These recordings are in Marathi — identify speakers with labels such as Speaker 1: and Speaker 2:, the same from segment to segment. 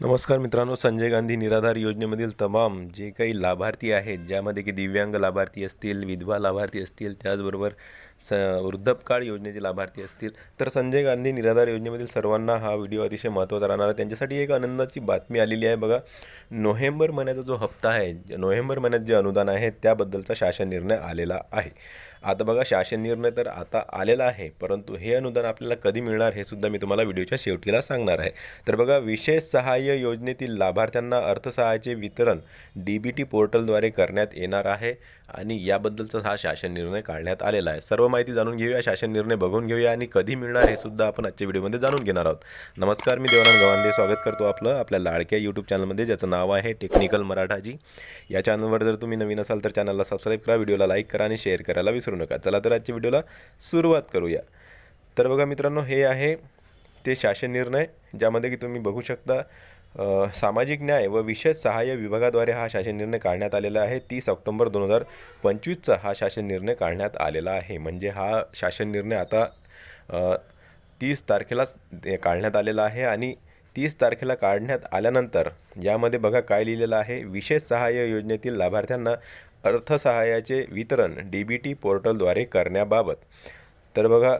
Speaker 1: नमस्कार मित्रांनो संजय गांधी निराधार योजनेमधील तमाम जे काही लाभार्थी आहेत ज्यामध्ये की दिव्यांग लाभार्थी असतील विधवा लाभार्थी असतील त्याचबरोबर स वृद्धपकाळ योजनेचे लाभार्थी असतील. तर संजय गांधी निराधार योजनेमधील सर्वांना हा व्हिडिओ अतिशय महत्त्वाचा राहणार आहे. त्यांच्यासाठी एक आनंदाची बातमी आलेली आहे. बघा नोव्हेंबर महिन्याचा जो हप्ता आहे नोव्हेंबर महिन्यात जे अनुदान आहे त्याबद्दलचा शासन निर्णय आलेला आहे. आता बघा शासन निर्णय तर आता आलेला आहे परंतु हे अनुदान आपल्याला कधी मिळणार हे सुद्धा मी तुम्हाला व्हिडिओच्या शेवटीला सांगणार आहे. तर बघा विशेष सहाय्य योजनेतील लाभार्थ्यांना अर्थसहाय्याचे वितरण डी बी टी पोर्टलद्वारे करण्यात येणार आहे आणि याबद्दलचा हा शासन निर्णय काढण्यात आलेला आहे. सर्व माहिती जाणून घेऊया शासन निर्णय बघून घेऊया आणि कधी मिळणार हे सुद्धा आपण आजच्या व्हिडिओमध्ये जाणून घेणार आहोत. नमस्कार मी देवानंद गवांदे स्वागत करतो आपलं आपल्या लाडक्या यूट्यूब चॅनलमध्ये ज्याचं नाव आहे टेक्निकल मराठाजी या चॅनलवर जर तुम्ही नवीन असाल तर चॅनलला सबस्क्राईब करा व्हिडिओला लाईक करा आणि शेअर करायला विसरू नका. चला तर आजच्या व्हिडिओला सुरुवात करूया. तर बघा मित्रांनो हे आहे ते शासन निर्णय ज्यामध्ये की तुम्ही बघू शकता सामाजिक न्याय व विशेष सहाय्य विभागाद्वारे हा शासन निर्णय काढण्यात आलेला आहे. तीस ऑक्टोंबर दोन हजार पंचवीसचा हा शासन निर्णय काढण्यात आलेला आहे. म्हणजे हा शासन निर्णय आता तीस तारखेलाच काढण्यात आलेला आहे आणि तीस तारखेला काढण्यात आल्यानंतर यामध्ये बघा काय लिहिलेलं आहे. विशेष सहाय्य योजनेतील लाभार्थ्यांना अर्थसहाय्याचे वितरण डी बी टी पोर्टलद्वारे करण्याबाबत. तर बघा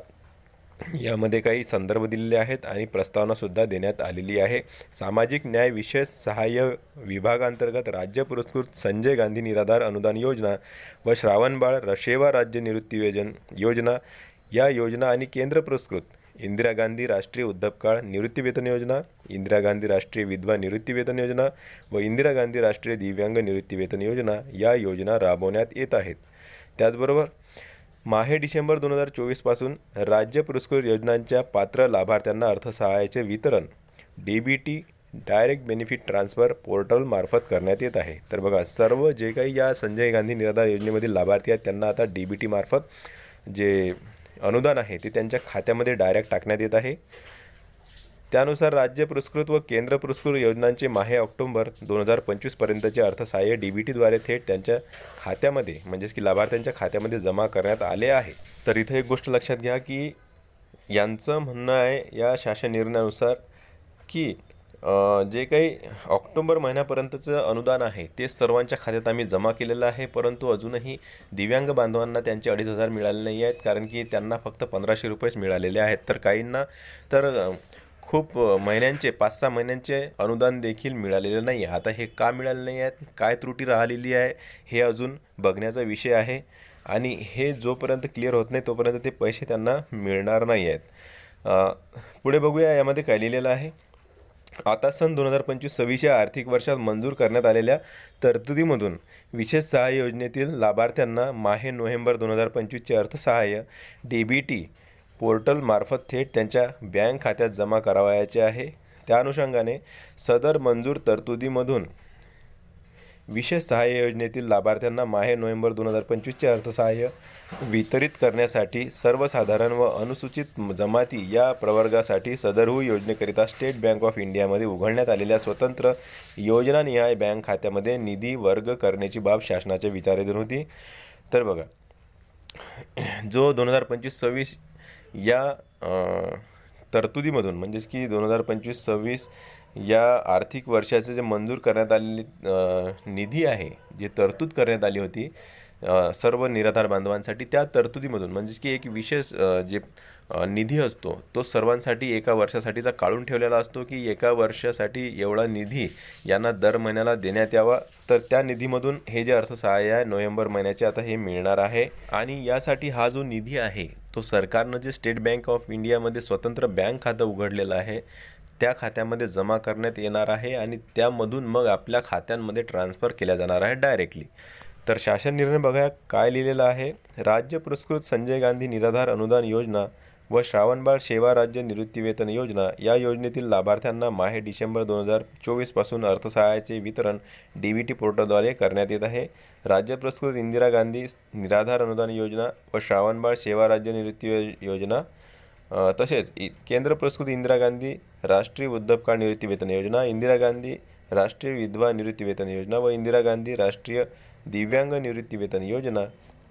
Speaker 1: यामध्ये काही संदर्भ दिलेले आहेत आणि प्रस्तावनासुद्धा देण्यात आलेली आहे. सामाजिक न्याय विशेष सहाय्य विभागांतर्गत राज्य पुरस्कृत संजय गांधी निराधार अनुदान योजना व श्रावणबाळ रशेवा राज्य निवृत्ती योजन योजना या योजना आणि केंद्र पुरस्कृत इंदिरा गांधी राष्ट्रीय उद्धवकाळ निवृत्तीवेतन योजना इंदिरा गांधी राष्ट्रीय विधवा निवृत्तीवेतन योजना व इंदिरा गांधी राष्ट्रीय दिव्यांग निवृत्तीवेतन योजना या योजना राबवण्यात येत आहेत. त्याचबरोबर माहे डिसेंबर दोन हजार चोवीसपासून राज्य पुरस्कृत योजनांच्या पात्र लाभार्थ्यांना अर्थसहाय्याचे वितरण D B T direct benefit transfer पोर्टलमार्फत करण्यात येत आहे. तर बघा सर्व जे काही या संजय गांधी निराधार योजनेमधील लाभार्थी आहेत त्यांना आता डी बी टीमार्फत जे अनुदान आहे ते त्यांच्या खात्यामध्ये डायरेक्ट टाकण्यात येत आहे. त्यानुसार राज्य पुरस्कृत व केंद्र पुरस्कृत योजनांचे माहे ऑक्टोंबर दोन हजार पंचवीसपर्यंतचे अर्थसहाय्य डी बी टीद्वारे थेट त्यांच्या खात्यामध्ये म्हणजेच की लाभार्थ्यांच्या खात्यामध्ये जमा करण्यात आले आहे. तर इथं एक गोष्ट लक्षात घ्या की यांचं म्हणणं आहे या शासन निर्णयानुसार की जे काही ऑक्टोबर महिन्यापर्यंतचं अनुदान आहे ते सर्वांच्या खात्यात आम्ही जमा केलेलं आहे परंतु अजूनही दिव्यांग बांधवांना त्यांचे अडीच हजार मिळाले नाही आहेत कारण की त्यांना फक्त पंधराशे रुपयेच मिळालेले आहेत. तर काहींना तर खूप महिन्यांचे पाच सहा महिन्यांचे अनुदान देखील मिळालेले नाही आहे. आता हे का मिळाले नाही आहेत काय त्रुटी राहिलेली आहे? हे अजून बघण्याचा विषय आहे. आणि हे जोपर्यंत क्लिअर होत नाही तोपर्यंत ते पैसे त्यांना मिळणार नाही आहेत. पुढे बघूया यामध्ये काय लिहिलेलं आहे. आता सन दोन हजार पंचवीस सव्वीसच्या आर्थिक वर्षात मंजूर करण्यात आलेल्या तरतुदीमधून विशेष सहाय्य योजनेतील लाभार्थ्यांना माहे नोव्हेंबर दोन हजार पंचवीसचे अर्थसहाय्य डी बी टी पोर्टलमार्फत थेट त्यांच्या बँक खात्यात जमा करावयाचे आहे. त्या अनुषंगाने सदर मंजूर तरतुदीमधून विशेष सहाय्य योजनेतील लाभार्थ्यांना माहे नोव्हेंबर दोन हजार पंचवीसचे अर्थसहाय्य वितरित करण्यासाठी सर्वसाधारण व अनुसूचित जमाती या प्रवर्गासाठी सदरहू योजनेकरिता स्टेट बँक ऑफ इंडियामध्ये उघडण्यात आलेल्या स्वतंत्र योजनानिहाय बँक खात्यामध्ये निधी वर्ग करण्याची बाब शासनाच्या विचाराधीन होती. तर बघा जो दोन हजार पंचवीस सव्वीस या तरतुदीमधून म्हणजेच की दोन हजार पंचवीस सव्वीस या आर्थिक वर्षाचे जे मंजूर करण्यात आलेली निधी आहे जी तरतूद करण्यात आली होती सर्व निराधार बांधवांसाठी त्या तरतुदीमधून म्हणजेच की एक विशेष जे निधी असतो तो सर्वांसाठी एका वर्षासाठीचा काढून ठेवलेला असतो की एका वर्षासाठी एवढा निधी यांना दर महिन्याला देण्यात यावा. तर त्या निधीमधून हे जे अर्थसहाय्य आहे नोव्हेंबर महिन्याचे आता हे मिळणार आहे. आणि यासाठी हा जो निधी आहे तो सरकारनं जे स्टेट बँक ऑफ इंडियामध्ये स्वतंत्र बँक खातं उघडलेलं आहे त्या खात्यामध्ये जमा करण्यात येणार आहे आणि त्यामधून मग आपल्या खात्यांमध्ये ट्रान्सफर केल्या जाणार आहे डायरेक्टली. तर शासन निर्णय बघा काय लिहिलेलं आहे? राज्य पुरस्कृत संजय गांधी निराधार अनुदान योजना व श्रावणबाळ सेवा राज्य निवृत्तीवेतन योजना या योजनेतील लाभार्थ्यांना माहे डिसेंबर दोन हजार चोवीसपासून अर्थसहाय्याचे वितरण डी व्ही टी पोर्टलद्वारे करण्यात येत आहे. राज्य पुरस्कृत इंदिरा गांधी निराधार अनुदान योजना व श्रावणबाळ सेवा राज्य निवृत्ती योजना तसेच इ केंद्र पुरस्कृत इंदिरा गांधी राष्ट्रीय वृद्धपकाळ निवृत्तीवेतन योजना इंदिरा गांधी राष्ट्रीय विधवा निवृत्तीवेतन योजना व इंदिरा गांधी राष्ट्रीय दिव्यांग निवृत्तीवेतन योजना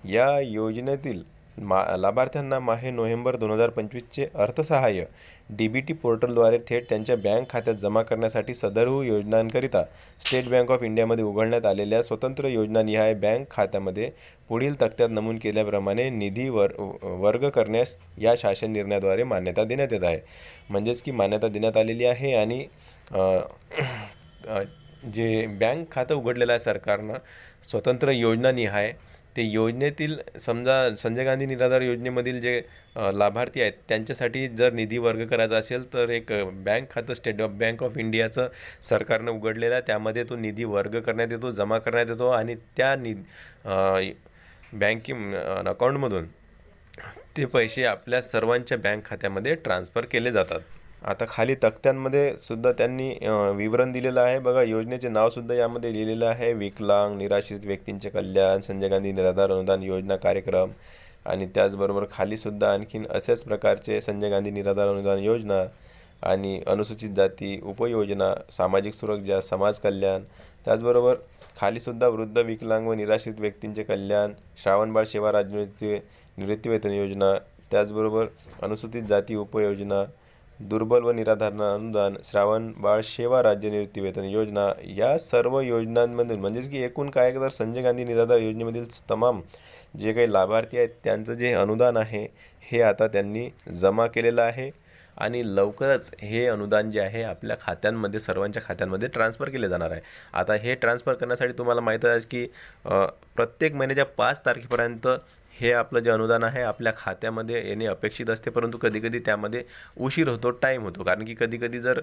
Speaker 1: या योजनेतील मा लाभार्थ्यांना माहे नोव्हेंबर दोन हजार पंचवीसचे अर्थसहाय्य. डी बी टी पोर्टलद्वारे थेट त्यांच्या बँक खात्यात जमा करण्यासाठी सदरहू योजनांकरिता स्टेट बँक ऑफ इंडियामध्ये उघडण्यात आलेल्या स्वतंत्र योजनानिहाय बँक खात्यामध्ये पुढील तक्त्यात नमूद केल्याप्रमाणे निधी वर वर्ग करण्यास या शासन निर्णयाद्वारे मान्यता देण्यात येत आहे. म्हणजेच की मान्यता देण्यात आलेली आहे आणि जे बँक खातं उघडलेलं आहे सरकारनं स्वतंत्र योजनानिहाय ते योजनेतील समजा संजय गांधी निराधार योजनेमधील जे लाभार्थी आहेत त्यांच्यासाठी जर निधी वर्ग करायचा असेल तर एक बँक खातं स्टेट बँक ऑफ इंडियाचं सरकारनं उघडलेलं आहे. त्यामध्ये तो निधी वर्ग करण्यात येतो जमा करण्यात येतो आणि त्या नि बँके अकाउंटमधून ते पैसे आपल्या सर्वांच्या बँक खात्यामध्ये ट्रान्सफर केले जातात. आता खाली तक्त्यांमध्ये सुद्धा त्यांनी विवरण दिलेलं आहे. बघा योजनेचे नावसुद्धा यामध्ये लिहिलेलं आहे. विकलांग निराश्रित व्यक्तींचे कल्याण संजय गांधी निराधार अनुदान योजना कार्यक्रम आणि त्याचबरोबर खालीसुद्धा आणखीन अशाच प्रकारचे संजय गांधी निराधार अनुदान योजना आणि अनुसूचित जाती उपयोजना सामाजिक सुरक्षा समाज कल्याण त्याचबरोबर खालीसुद्धा वृद्ध विकलांग व निराश्रित व्यक्तींचे कल्याण श्रावणबाळ सेवा राजनिवृत्ती निवृत्तीवेतन योजना त्याचबरोबर अनुसूचित जाती उपयोजना दुर्बल व निराधारण अनुदान श्रावण बाळ सेवा राज्य निवृत्तीवेतन योजना या सर्व योजनांमधून म्हणजेच की एकूण काय तर संजय गांधी निराधार योजनेमधील तमाम जे काही लाभार्थी आहेत त्यांचं जे अनुदान आहे हे आता त्यांनी जमा केलेलं आहे आणि लवकरच हे अनुदान जे आहे आपल्या खात्यांमध्ये सर्वांच्या खात्यांमध्ये ट्रान्सफर केले जाणार आहे. आता हे ट्रान्सफर करण्यासाठी तुम्हाला माहीत आहे की प्रत्येक महिन्याच्या पाच तारखेपर्यंत हे आपलं जे अनुदान आहे आपल्या खात्यामध्ये येणे अपेक्षित असते परंतु कधीकधी त्यामध्ये उशीर होतो टाईम होतो. कारण की कधीकधी जर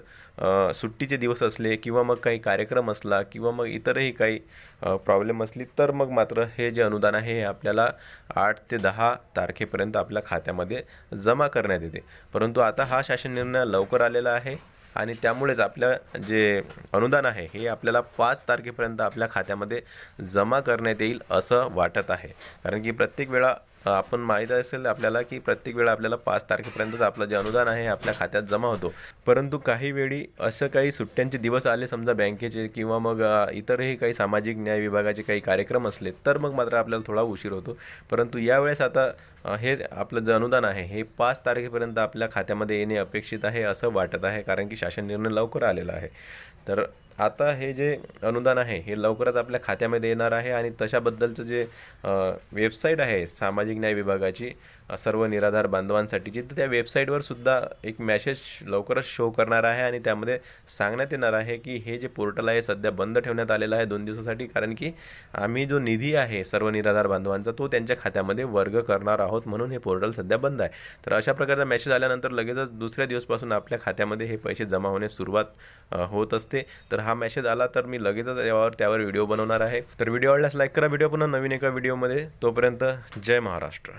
Speaker 1: सुट्टीचे दिवस असले किंवा मग काही कार्यक्रम असला किंवा मग इतरही काही प्रॉब्लेम असली तर मग मात्र हे जे अनुदान आहे हे आपल्याला आठ ते दहा तारखेपर्यंत आपल्या खात्यामध्ये जमा करण्यात येते. परंतु आता हा शासन निर्णय लवकर आलेला आहे. आणि त्यामुळेच आपलं जे अनुदान आहे हे आपल्याला पाच तारखेपर्यंत आपल्या खात्यामध्ये जमा करण्यात येईल असं वाटत आहे. कारण की प्रत्येक वेळा आपण माहीत असेल आपल्याला की प्रत्येक वेळा आपल्याला पाच तारखेपर्यंतच आपलं जे अनुदान आहे हे आपल्या खात्यात जमा होतो. परंतु काही वेळी असं काही सुट्ट्यांचे दिवस आले समजा बँकेचे किंवा मग इतरही काही सामाजिक न्याय विभागाचे काही कार्यक्रम असले तर मग मात्र आपल्याला थोडा उशीर होतो. परंतु यावेळेस आता हे आपलं जे अनुदान आहे हे पाच तारखेपर्यंत आपल्या खात्यामध्ये येणे अपेक्षित आहे असं वाटत आहे कारण की शासन निर्णय लवकर आलेला आहे. तर आता हे जे अनुदान आहे हे लवकरच आपल्या खात्यामध्ये येणार आहे आणि तशाबद्दलचं जे वेबसाईट आहे सामाजिक न्याय विभागाची सर्व निराधार बांधवांसाठीची तर त्या वेबसाईटवर सुद्धा एक मॅसेज लवकरच शो करणार आहे आणि त्यामध्ये सांगण्यात येणार आहे की हे जे पोर्टल आहे सध्या बंद ठेवण्यात आलेलं आहे दोन दिवसासाठी. कारण की आम्ही जो निधी आहे सर्व निराधार बांधवांचा तो त्यांच्या खात्यामध्ये वर्ग करणार आहोत म्हणून हे पोर्टल सध्या बंद आहे. तर अशा प्रकारचा मेसेज आल्यानंतर लगेचच दुसऱ्या दिवसपासून आपल्या खात्यामध्ये हे पैसे जमा होण्यास सुरुवात होत असते. तर हा मेसेज आला तर मी लगेचच यावर त्यावर व्हिडिओ बनवणार आहे. तर व्हिडिओ आवडल्यास लाईक करा. व्हिडिओ पुन्हा नवीन एका व्हिडिओमध्ये तोपर्यंत जय महाराष्ट्र.